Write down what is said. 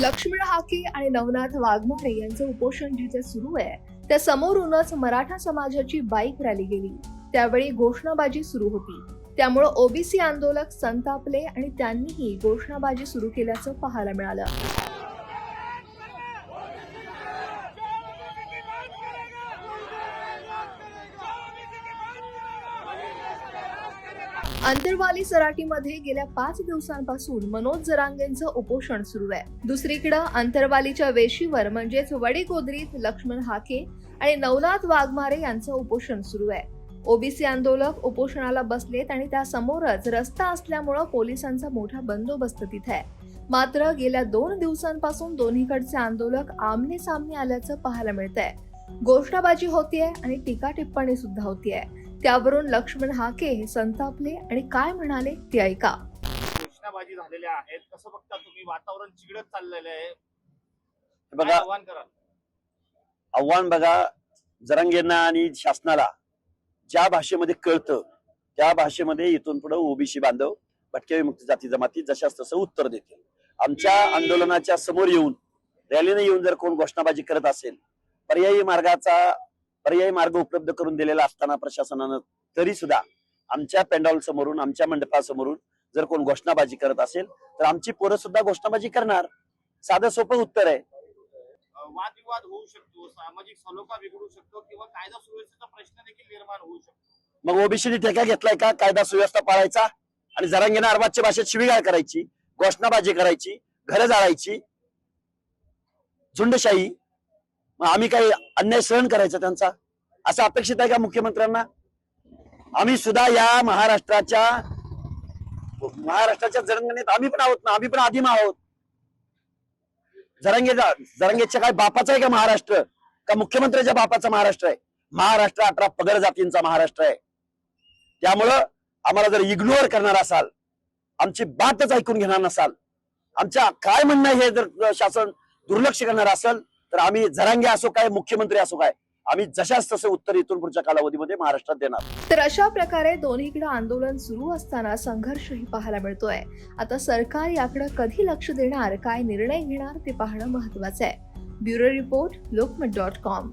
लक्ष्मण हाके आणि नवनाथ वाघमारे यांचं उपोषण जिथे सुरू आहे त्या समोरूनच मराठा समाजाची बाईक रॅली गेली. त्यावेळी घोषणाबाजी सुरू होती. त्यामुळं ओबीसी आंदोलक संतापले आणि त्यांनीही घोषणाबाजी सुरू केल्याचं पाहायला मिळालं. अंतरवाली सराटीमध्ये गेल्या पाच दिवसांपासून मनोज जरांगेंचं उपोषण सुरू आहे. दुसरीकडं अंतरवालीच्या वेशीवर म्हणजेच वडीगोदरीत लक्ष्मण हाके आणि नवनाथ वाघमारे यांचं उपोषण सुरू आहे. ओबीसी आंदोलक उपोषणाला बसलेत आणि त्यासमोरच रस्ता असल्यामुळं पोलिसांचा मोठा बंदोबस्त तिथे आहे. मात्र गेल्या दोन दिवसांपासून दोन्हीकडचे आंदोलक आमने सामने आल्याचं पाहायला मिळतंय. घोषणाबाजी होतीये आणि टीका टिप्पणी सुद्धा होतीये. त्यावरून लक्ष्मण हाके हे संतापले आणि काय म्हणाले ते ऐका. घोषणाबाजी झालेल्या आहेत. कसं बघता तुम्ही? वातावरण चिघळत चाललेलं आहे. बघा. आव्हान कराल? आव्हान बघा जरांगेंना आणि शासनाला ज्या भाषेमध्ये कळतं त्या भाषेमध्ये इथून पुढे ओबीसी बांधव भटक्या विमुक्त जाती जमाती जशाच तसं उत्तर देतील. आमच्या आंदोलनाच्या समोर येऊन रॅलीने येऊन जर कोण घोषणाबाजी करत असेल पर्यायी मार्गाचा पर्यायी मार्ग उपलब्ध करून दिलेला असताना प्रशासनानं तरी सुद्धा आमच्या पेंडॉल समोरून आमच्या मंडपासमोरून जर कोण घोषणाबाजी करत असेल तर आमची पोरं सुद्धा घोषणाबाजी करणार. साधं सोपं उत्तर आहे. वादविवाद होऊ शकतो सामाजिक सलोखा बिघडू शकतो किंवा कायदा सुव्यवस्थेचा प्रश्न देखील निर्माण होऊ शकतो. मग ओबीसीने ठेका घेतलाय का? कायदा सुव्यवस्था पाळायचा? आणि जरांगीने अरबाजच्या भाषेत शिवीगाळ करायची घोषणाबाजी करायची घरं जाळायची? झुंडशाही? मग आम्ही काही अन्याय सहन करायचा त्यांचा? असं अपेक्षित आहे का मुख्यमंत्र्यांना? आम्ही सुद्धा या महाराष्ट्राच्या महाराष्ट्राच्या जरंगणीत आम्ही पण आहोत ना आम्ही पण आदिम आहोत. जरंगेचा जरंगेच्या काय बापाचा आहे का महाराष्ट्र? का मुख्यमंत्र्याच्या बापाचा महाराष्ट्र आहे? महाराष्ट्र अठरा पगड जातींचा महाराष्ट्र आहे. त्यामुळं आम्हाला जर इग्नोर करणार असाल आमची बातच ऐकून घेणार नसाल आमच्या काय म्हणणं आहे हे जर शासन दुर्लक्ष करणार असेल तर आम्ही जरांगे असो काय मुख्यमंत्री असो काय आम्ही जशाच तसे उत्तर इथून पुढच्या कालावधीमध्ये महाराष्ट्रात देणार. तर अशा प्रकारे दोन्हीकडे आंदोलन सुरू असताना संघर्षही पाहायला मिळतोय. आता सरकार याकडे कधी लक्ष देणार काय निर्णय घेणार ते पाहणं महत्वाचं आहे. Bureau report Lokmat dot com.